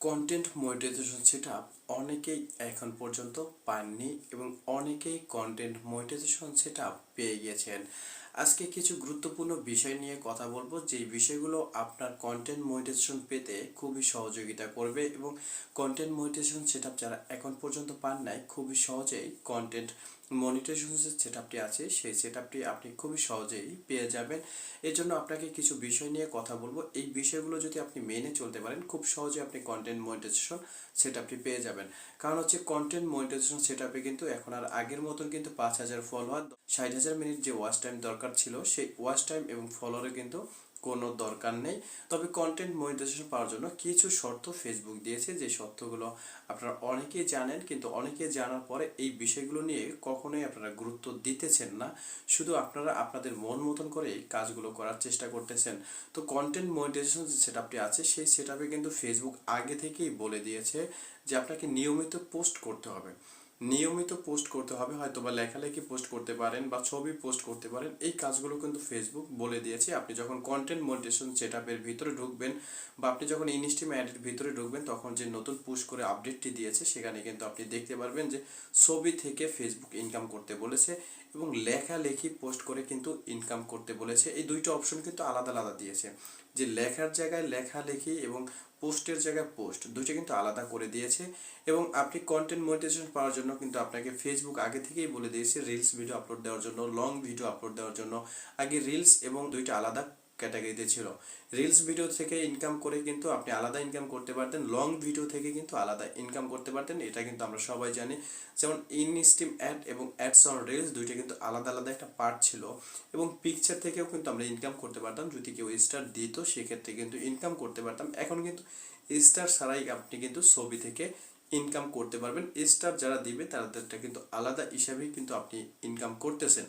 Content monetization সেটা অনেকেই এখন পর্যন্ত পাননি এবং অনেকেই কন্টেন্ট মনিটাইজেশন সেটা পেয়ে গেছেন। আজকে কিছু গুরুত্বপূর্ণ বিষয় নিয়ে কথা বলব, যেই বিষয়গুলো আপনার কন্টেন্ট মনিটাইজেশন পেতে খুবই সহযোগিতা করবে এবং কন্টেন্ট মনিটাইজেশন সেটআপ যারা এখন পর্যন্ত পান নাই, খুবই সহজেই কন্টেন্ট মনিটাইজেশন যে সেটআপটি আছে, সেই সেটআপটি আপনি খুবই সহজেই পেয়ে যাবেন। এর জন্য আপনাকে কিছু বিষয় নিয়ে কথা বলব। এই বিষয়গুলো যদি আপনি মেনে চলতে পারেন, খুব সহজে আপনি কন্টেন্ট মনিটাইজেশন সেটআপটি পেয়ে যাবেন। কারণ হচ্ছে কন্টেন্ট মনিটাইজেশন সেটআপে কিন্তু এখন আর আগের মতন কিন্তু পাঁচ হাজার ফলোয়ার ষাট হাজার মিনিট যে ওয়াচ টাইম দরকার ছিল, সেই ওয়াচ টাইম এবং ফলোয়ারে কিন্তু কোনো দরকার নেই। তবে কন্টেন্ট মনিটাইজেশন পাওয়ার জন্য কিছু শর্ত ফেসবুক দিয়েছে, যে শর্তগুলো আপনারা অনেকেই জানেন, কিন্তু অনেকে জানার পরে এই বিষয়গুলো নিয়ে কখনোই আপনারা গুরুত্ব দিতেছেন না। শুধু আপনারা আপনাদের মন মতন করে এই কাজগুলো করার চেষ্টা করতেছেন। তো কন্টেন্ট মনিটাইজেশন যে সেটআপটি আছে, সেই সেটআপে কিন্তু ফেসবুক আগে থেকেই বলে দিয়েছে যে আপনাকে নিয়মিত পোস্ট করতে হবে। নিয়মিত পোস্ট করতে হবে হয়তো বা লেখালেখি পোস্ট করতে পারেন বা ছবি পোস্ট করতে পারেন। এই কাজগুলো কিন্তু ফেসবুক বলে দিয়েছে, আপনি যখন কন্টেন্ট মনিটেশন সেটআপের ভিতরে ঢুকবেন বা আপনি যখন ইনস্টিম অ্যাডের ভিতরে ঢুকবেন, তখন যে নতুন পুশ করে আপডেটটি দিয়েছে, সেখানে কিন্তু আপনি দেখতে পারবেন যে ছবি থেকে ফেসবুক ইনকাম করতে বলেছে এবং লেখালেখি পোস্ট করে কিন্তু ইনকাম করতে বলেছে। এই দুইটা অপশন কিন্তু আলাদা আলাদা দিয়েছে। যে লেখার জায়গায় লেখালেখি এবং পোস্টের জায়গায় পোস্ট, দুটো কিন্তু আলাদা করে দিয়েছে এবং আপনি কন্টেন্ট মনিটাইজেশন পাওয়ার জন্য কিন্তু আপনাকে ফেসবুক আগে থেকেই বলে দিয়েছে রিলস ভিডিও আপলোড দেওয়ার জন্য লং ভিডিও আপলোড দেওয়ার জন্য। আগে রিলস এবং দুইটা আলাদা ক্যাটাগরিতে ছিল। রিলস ভিডিও থেকে ইনকাম করে কিন্তু আপনি আলাদা ইনকাম করতে পারতেন লং ভিডিও থেকে কিন্তু আলাদা ইনকাম করতে পারতেন, এটা কিন্তু আমরা সবাই জানি। যেমন ইনস্টিম অ্যাড এবং অ্যাডস অন রিলস দুইটা কিন্তু আলাদা আলাদা একটা পার্ট ছিল এবং পিকচার থেকেও কিন্তু আমরা ইনকাম করতে পারতাম। যদি কেউ স্টার দিত, সেক্ষেত্রে কিন্তু ইনকাম করতে পারতাম। এখন কিন্তু স্টার ছাড়াই আপনি কিন্তু ছবি থেকে ইনকাম করতে পারবেন। স্টার যারা দিবে, তাদেরটা কিন্তু আলাদা হিসাবেই কিন্তু আপনি ইনকাম করতেছেন।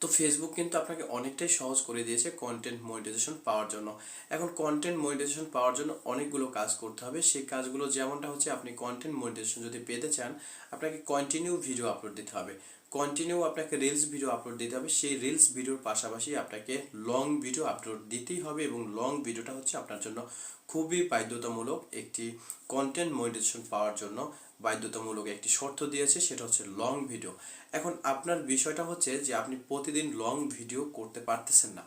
তো ফেসবুক কিন্তু আপনাকে অনেকটাই সহজ করে দিয়েছে কন্টেন্ট মনিটাইজেশন পাওয়ার জন্য। এখন কন্টেন্ট মনিটাইজেশন পাওয়ার জন্য অনেকগুলো কাজ করতে হবে। সেই কাজগুলো যেমনটা হচ্ছে, আপনি কন্টেন্ট মনিটাইজেশন যদি পেতে চান, আপনাকে কন্টিনিউ ভিডিও আপলোড দিতে হবে। কন্টিনিউ আপনাকে রিলস ভিডিও আপলোড দিতে হবে। সেই রিলস ভিডিওর পাশাপাশি আপনাকে লং ভিডিও আপলোড দিতেই হবে এবং লং ভিডিওটা হচ্ছে আপনার জন্য খুবই বাধ্যতামূলক একটি কন্টেন্ট মনিটাইজেশন পাওয়ার জন্য বাধ্যতামূলক একটি শর্ত দিয়েছে, সেটা হচ্ছে লং ভিডিও এখন আপনার বিষয়টা হচ্ছে যে আপনি প্রতিদিন লং ভিডিও করতে পারতেছেন না।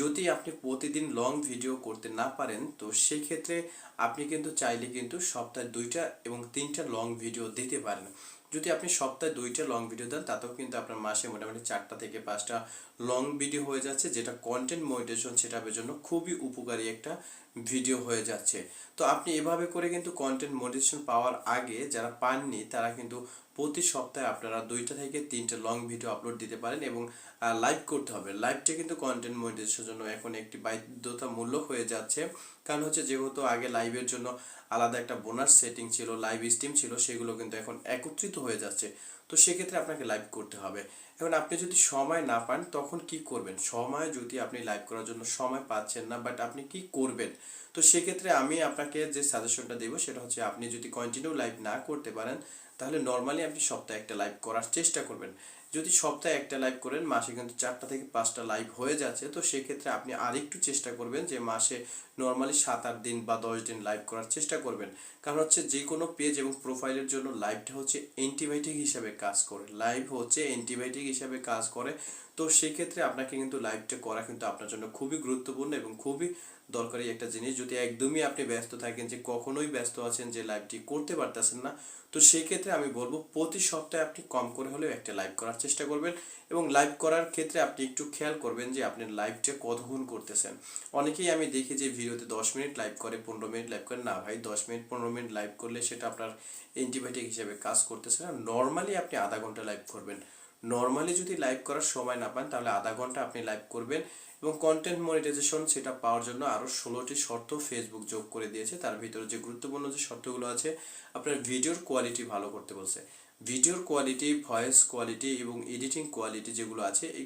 যদি আপনি প্রতিদিন লং ভিডিও করতে না পারেন, তো সেক্ষেত্রে আপনি কিন্তু চাইলে কিন্তু সপ্তাহে দুইটা এবং তিনটা লং ভিডিও দিতে পারেন। যদি আপনি সপ্তাহে দুইটা লং ভিডিও দেন, তাতেও কিন্তু আপনার মাসে মোটামুটি চারটা থেকে পাঁচটা লং ভিডিও হয়ে যাচ্ছে, যেটা কন্টেন্ট মনিটেশন সেটাপের জন্য খুবই উপকারী একটা ভিডিও হয়ে যাচ্ছে। তো আপনি এভাবে করে কিন্তু কন্টেন্ট মনিটেশন পাওয়ার আগে যারা পাননি, তারা কিন্তু প্রতি সপ্তাহে আপনারা দুইটা থেকে তিনটা লং ভিডিও আপলোড দিতে পারেন এবং লাইভ করতে হবে। লাইভটা কিন্তু কন্টেন্ট মনিটাইজেশনের জন্য এখন একটি বাধ্যতামূলক হয়ে যাচ্ছে। কারণ হচ্ছে যেহেতু আগে লাইভের জন্য আলাদা একটা বোনাস সেটিং ছিল লাইভ স্ট্রিম ছিল, সেগুলো কিন্তু এখন একত্রিত হয়ে যাচ্ছে। তো সেক্ষেত্রে আপনাকে লাইভ করতে হবে। এখন আপনি যদি সময় না পান, তখন কি করবেন? সময় যদি আপনি লাইভ করার জন্য সময় পাচ্ছেন না বাট আপনি কি করবেন? তো সেক্ষেত্রে আমি আপনাকে যে সাজেশনটা দেবো, সেটা হচ্ছে আপনি যদি কন্টিনিউ লাইভ না করতে পারেন, তাহলে নর্মালি আপনি সপ্তাহে একটা লাইভ করার চেষ্টা করবেন। যদি সপ্তাহে একটা লাইভ করেন, মাসে কিন্তু চারটা থেকে পাঁচটা লাইভ হয়ে যাচ্ছে, তো সেক্ষেত্রে আপনি আরেকটু চেষ্টা করবেন যে মাসে নর্মালি সাত আট দিন বা দশ দিন লাইভ করার চেষ্টা করবেন। কারণ হচ্ছে যে কোনো পেজ এবং প্রোফাইলের জন্য লাইভটা হচ্ছে অ্যান্টিবায়োটিক হিসাবে কাজ করে। লাইভ হচ্ছে অ্যান্টিবায়োটিক হিসাবে কাজ করে। তো সেক্ষেত্রে আপনাকে কিন্তু লাইভটা করা কিন্তু আপনার জন্য খুবই গুরুত্বপূর্ণ এবং খুবই দরকারি একটা জিনিস, যদি একদমই আপনি ব্যস্ত থাকেন যে কখনোই ব্যস্ত আছেন, যে লাইভটি করতে পারতেছেন না, তো সেই ক্ষেত্রে আমি বলব প্রতি সপ্তাহে আপনি কম করে হলেও একটা লাইভ করার চেষ্টা করবেন এবং লাইভ করার ক্ষেত্রে আপনি একটু খেয়াল করবেন যে আপনি লাইভটা কতক্ষণ করতেছেন। অনেকেই আমি দেখি যে ভিডিওতে দশ মিনিট লাইভ করে, পনেরো মিনিট লাইভ করে। না ভাই, দশ মিনিট, পনেরো মিনিট লাইভ করলে সেটা আপনার অ্যান্টিবায়োটিক হিসেবে কাজ করতেছে না। নর্মালি আপনি আধা ঘণ্টা লাইভ করবেন। নর্মালি যদি লাইভ করার সময় না পান, তাহলে আধা ঘণ্টা আপনি লাইভ করবেন এবং কন্টেন্ট মনিটাইজেশন সেটা পাওয়ার জন্য আরও ষোলোটি শর্ত ফেসবুক যোগ করে দিয়েছে। তার ভিতরে যে গুরুত্বপূর্ণ যে শর্তগুলো আছে, আপনার ভিডিওর কোয়ালিটি ভালো করতে বলছে। ভিডিওর কোয়ালিটি ভয়েস কোয়ালিটি এবং এডিটিং কোয়ালিটি যেগুলো আছে, এই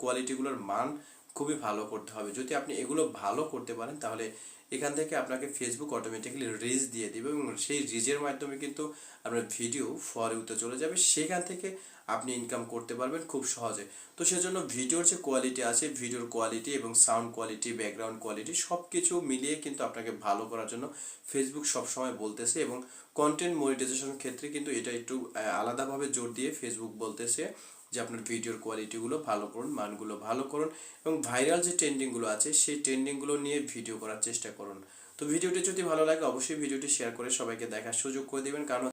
কোয়ালিটিগুলোর মান খুবই ভালো করতে হবে। যদি আপনি এগুলো ভালো করতে পারেন, তাহলে এখান থেকে আপনাকে ফেসবুক অটোমেটিক্যালি রিজ দিয়ে দেবে এবং সেই রিজের মাধ্যমে কিন্তু আপনার ভিডিও ফর ইউতে চলে যাবে। সেখান থেকে আপনি ইনকাম করতে পারবেন খুব সহজে। তো সেজন্য ভিডিওর যে কোয়ালিটি আছে ভিডিওর কোয়ালিটি এবং সাউন্ড কোয়ালিটি ব্যাকগ্রাউন্ড কোয়ালিটি সব কিছু মিলিয়ে কিন্তু আপনাকে ভালো করার জন্য ফেসবুক সবসময় বলতেছে এবং কন্টেন্ট মনিটাইজেশনের ক্ষেত্রে কিন্তু এটা একটু আলাদাভাবে জোর দিয়ে ফেসবুক বলতেছে। যে আপনার ভিডিওর কোয়ালিটিগুলো ভালো করুন, মানগুলো ভালো করুন এবং ভাইরাল যে ট্রেন্ডিংগুলো আছে, সেই ট্রেন্ডিংগুলো নিয়ে ভিডিও করার চেষ্টা করুন। তো ভিডিওটি যদি ভালো লাগে, অবশ্যই ভিডিওটি শেয়ার করে সবাইকে দেখার সুযোগ করে দেবেন। কারণ